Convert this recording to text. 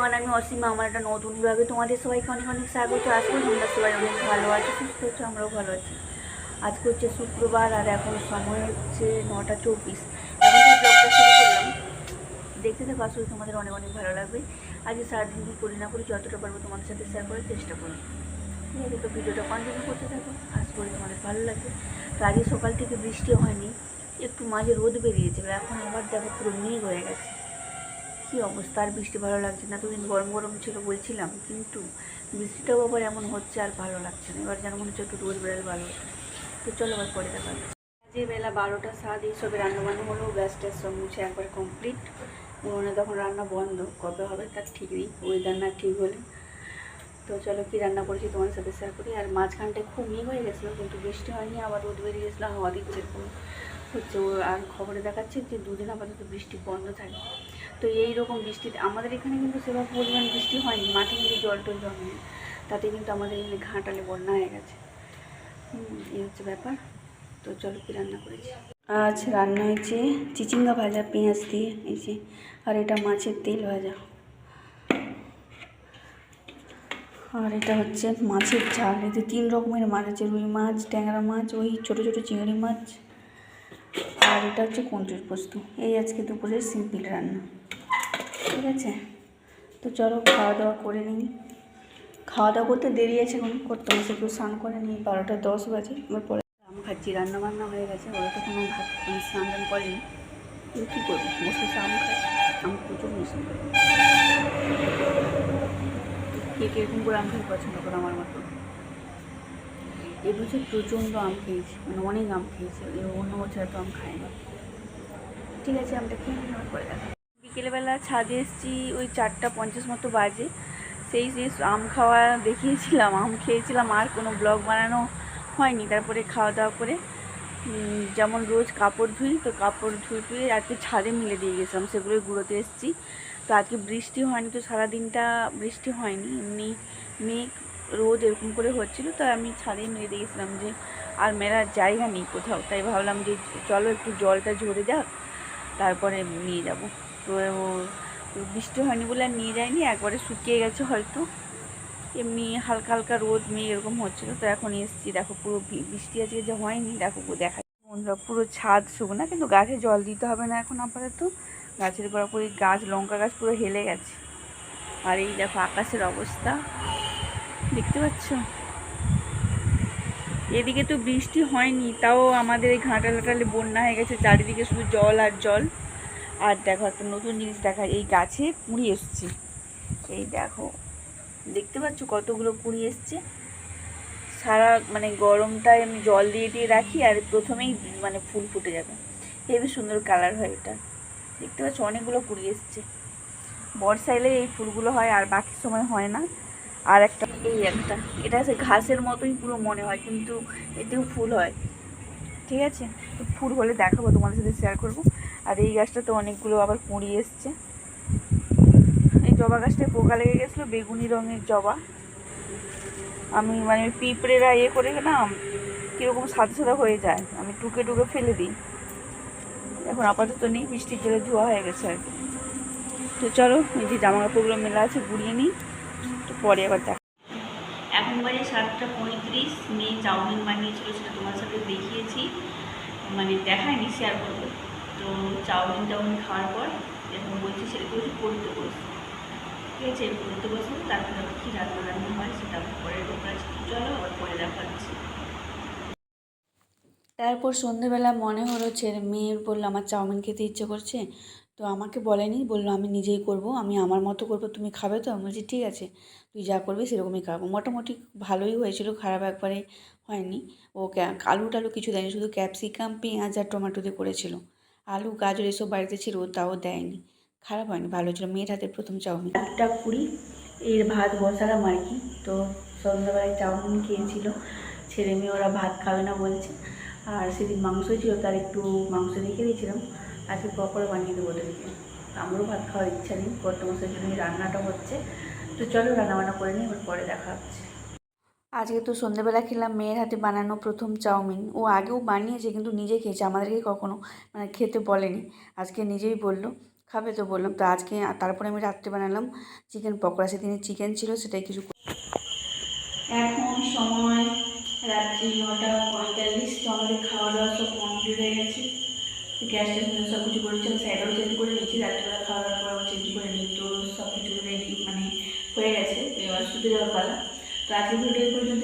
Everyone আমি অসীমা, আমার একটা নতুন ব্লগে তোমাদের সবাইকে অনেক অনেক স্বাগত। আজকে তোমরা সবাই অনেক ভালো আছো, সুস্থ হচ্ছে আমরাও ভালো আছি। আজকে হচ্ছে শুক্রবার আর এখন সময় হচ্ছে নটা চব্বিশ। এখন যে ব্লগটা শুরু করলাম, দেখতে থাকো আসলে তোমাদের অনেক অনেক ভালো লাগবে। আজকে সারাদিন কী করি না করি, যতটা পারব তোমাদের সাথে শেয়ার করার চেষ্টা করব। ঠিক আছে, তো ভিডিওটা কন্টিনিউ করতে থাকো আজ করি তোমাদের ভালো লাগবে। তো আজকে সকাল থেকে বৃষ্টি হয়নি, একটু মাঝে রোদ বেরিয়েছিল, এখন আবার দেখো পুরো মেঘ হয়ে গেছে। কি অবস্থা? আর বৃষ্টি ভালো লাগছে না। দুদিন গরম গরম ছিল বলছিলাম, কিন্তু বৃষ্টিটাও আবার এমন হচ্ছে আর ভালো লাগছে না। এবার যেন মনে হচ্ছে একটু রোদ বেড়াল ভালো। তো চলো আবার পরে দেখা। যে বেলা বারোটা সাত এইসবে রান্না বান্না হলো গ্যাস ট্যাস সব মুছে একবার কমপ্লিট উনুনে তখন রান্না বন্ধ, কবে হবে তার ঠিক নেই ওয়েদার না ঠিক হলে। তো চলো কি রান্না করেছি তোমার সাথে শেয়ার করি। আর মাঝখানটায় খুব মেঘ হয়ে গেছিল, কিন্তু বৃষ্টি হয়নি, আবার রোদ বেরিয়ে গেছিল, হাওয়া দিচ্ছে হচ্ছে আর খবরে দেখাচ্ছে যে দুদিন আপাতত বৃষ্টি বন্ধ থাকে তো এই রকম বৃষ্টিতে, আমাদের এখানে কিন্তু সেভাবে পরিমাণ বৃষ্টি হয়নি মাঠে কিন্তু জল টল জমে তাতে কিন্তু আমাদের এখানে ঘাটালে বন্যা হয়ে গেছে। এই হচ্ছে ব্যাপার। তো চলো কি রান্না করেছি? আজ রান্না হয়েছে চিচিঙ্গা ভাজা, পেঁয়াজ দিয়ে, এই যে, আর এটা মাছের তেল ভাজা। আর এটা হচ্ছে মাছের ঝাল এতে তিন রকমের মাছ আছে, রুই মাছ, ট্যাংরা মাছ, ওই ছোটো ছোটো চিংড়ি মাছ। আর এটা হচ্ছে কুন্দ্রির পোস্ত। এই আজকে দুপুরের সিম্পল রান্না। ঠিক আছে? তো চলো খাওয়া দাওয়া করে নিই। খাওয়া দাওয়া করতে দেরি আছে এখন। করতে বসে একটু স্নান করে নিই। বারোটা দশ বাজে। এবার পরে আম খাচ্ছি। রান্না বান্না হয়ে গেছে। ওরা তো কোনো ভাত স্নান টান করেনি। কিন্তু কী করব? বসে আম খাই। আম প্রচুর মিশন করে কে কীরকম করে আম পছন্দ করে আমার মতো? এবছর প্রচণ্ড আম খেয়েছি মানে অনেক আম খেয়েছি অন্য বছর তো আম খাই না। ঠিক আছে, আমটা খেয়ে আবার পরে দেখা। বিকেলবেলা ছাদে এসেছি, ওই চারটা পঞ্চাশ মতো বাজে। সেই যে আম খাওয়া দেখিয়েছিলাম, আম খেয়েছিলাম, আর কোনো ব্লগ বানানো হয়নি। তারপরে খাওয়া দাওয়া করে যেমন রোজ কাপড় ধুই, তো কাপড় ধুয়ে ধুয়ে আজকে ছাদে মিলে দিয়ে গেছিলাম সেগুলোই গুঁড়োতে এসেছি। তো আজকে বৃষ্টি হয়নি, তো সারাদিনটা বৃষ্টি হয়নি, এমনি মেঘ রোদ এরকম করে হচ্ছিল, তো আমি ছাদে মেরে দিয়ে গেছিলাম যে আর মেলার জায়গা নেই কোথাও। তাই ভাবলাম যে চলো একটু জলটা ঝরে যাক, তারপরে নিয়ে যাব। তো বৃষ্টি হয়নি বলে আর নিয়ে যায়নি, একবারে শুকিয়ে গেছে হয়তো। এমনি হালকা হালকা রোদ, মেঘ এরকম হচ্ছিল। তো এখন এসছি, দেখো পুরো বৃষ্টি আজকে যে হয়নি, দেখো দেখা বন্ধুরা, পুরো ছাদ শুকনা কিন্তু গাছে জল দিতে হবে না এখন আপাতত। গাছের গোড়া পুরো গাছ, লঙ্কা গাছ পুরো হেলে গেছে। আর এই দেখো আকাশের অবস্থা। দেখতে পাচ্ছ? এদিকে তো বৃষ্টি হয়নি, তাও আমাদের এই ঘাটালাটালে বন্যা হয়ে গেছে, চারিদিকে শুধু জল আর জল। আর দেখো, একটা নতুন জিনিস দেখা, এই গাছে কুড়ি এসছে। এই দেখো, দেখতে পাচ্ছ কতগুলো কুড়ি এসছে? সারা মানে গরমটায় আমি জল দিয়ে দিয়ে রাখি, আর প্রথমেই মানে ফুল ফুটে যাবে। হেবি সুন্দর কালার হয় এটা। দেখতে পাচ্ছ, অনেকগুলো কুড়ি এসছে। বর্ষা এলে এই ফুলগুলো হয়, আর বাকি সময় হয় না। আর একটা এই একটা। এটা হচ্ছে ঘাসের মতোই পুরো মনে হয়, কিন্তু এতেও ফুল হয়। ঠিক আছে? তো ফুল হলে দেখাবো, তোমাদের সাথে শেয়ার করব। আর এই গাছটা তো অনেকগুলো আবার কুঁড়ি এসছে। এই জবা গাছটায় পোকা লেগে গেছিল, বেগুনি রঙের জবা। আমি মানে পিঁপড়েরা ইয়ে করে না, কীরকম সাদা সাদা হয়ে যায়। আমি টুকে টুকে ফেলে দিই। এখন আপাতত নেই, বৃষ্টির জলে ধোয়া হয়ে গেছে আর কি। তো চলো, এই যে জামা কাপড়গুলো মেলা আছে, গুড়িয়ে নিই। তো পরে আবার দেখা। এখন বাজে সাতটা পঁয়ত্রিশ মেয়ে চাউমিন বানিয়েছিল সেটা তোমার সাথে দেখিয়েছি। মানে দেখায়নি শেয়ার করব। তো চাউমিন টাউমিন খাওয়ার পর এখন বলছি সেটা কিছু পড়তে বসে ঠিক আছে পড়তে বসে তারপরে আবার কী রান্না রান্না হয় সেটা পরে ঢোকা চলো আবার পরে দেখাচ্ছি। তারপর সন্ধেবেলা মনে হলো ছেলে মেয়ের বলল আমার চাউমিন খেতে ইচ্ছে করছে। তো আমাকে বলেনি, বলল আমি নিজেই করব, আমি আমার মতো করব, তুমি খাবে তো? আমি বলছি, ঠিক আছে, তুই যা করবি সেরকমই খাব। মোটামুটি ভালোই হয়েছিল, খারাপ একবারে হয়নি। ও আলু টালু কিছু দেয়নি, শুধু ক্যাপসিকাম, পেঁয়াজ আর টমেটো দিয়ে করেছিল। আলু, গাজর এসব বাড়িতে ছিল তাও দেয়নি। খারাপ হয়নি, ভালো ছিল। মেয়ের হাতে প্রথম চাউমিন। একটা কুড়ি এর ভাত বসালাম আর কি। তো সন্ধ্যাবেলায় চাউমিন খেয়েছিল, ছেলে মেয়ে ওরা ভাত খাবে না বলছে। আর সেদিন মাংস ছিল, তার একটু মাংস রেখে দিয়েছিলাম। আজকে পকোড়া বানিয়ে দেবো ওদেরকে। আমারও ভাত খাওয়ার ইচ্ছা নেই বর্তমাসের জন্য এই রান্নাটা হচ্ছে। তো চলো রান্নাবান্না করে নিই এবার পরে দেখা হচ্ছে। আজকে তো সন্ধ্যেবেলা খেলাম মেয়ের হাতে বানানো প্রথম চাউমিন। ও আগেও বানিয়েছে কিন্তু নিজে খেয়েছে আমাদেরকে কখনো মানে খেতে বলেনি। আজকে নিজেই বলল খাবে তো বললাম। তো আজকে তারপরে আমি রাত্রে বানালাম চিকেন পকোড়া। সেদিনে চিকেন ছিল সেটাই কিছু এখন সময় রাত্রি নটা পঁয়তাল্লিশ। তো আমাদের খাওয়া দাওয়া সব কমপ্লিট হয়ে গেছে। গ্যাস ট্যাস সব কিছু করেছি আমি স্যারও চেঞ্জ করে নিয়েছি, রাত্রিবেলা খাওয়ার পর চেঞ্জ করে নিই। তো সব কিছু রেডি মানে হয়ে গেছে, এবার যাওয়ার পালা। তো আজকে ভিডিও পর্যন্ত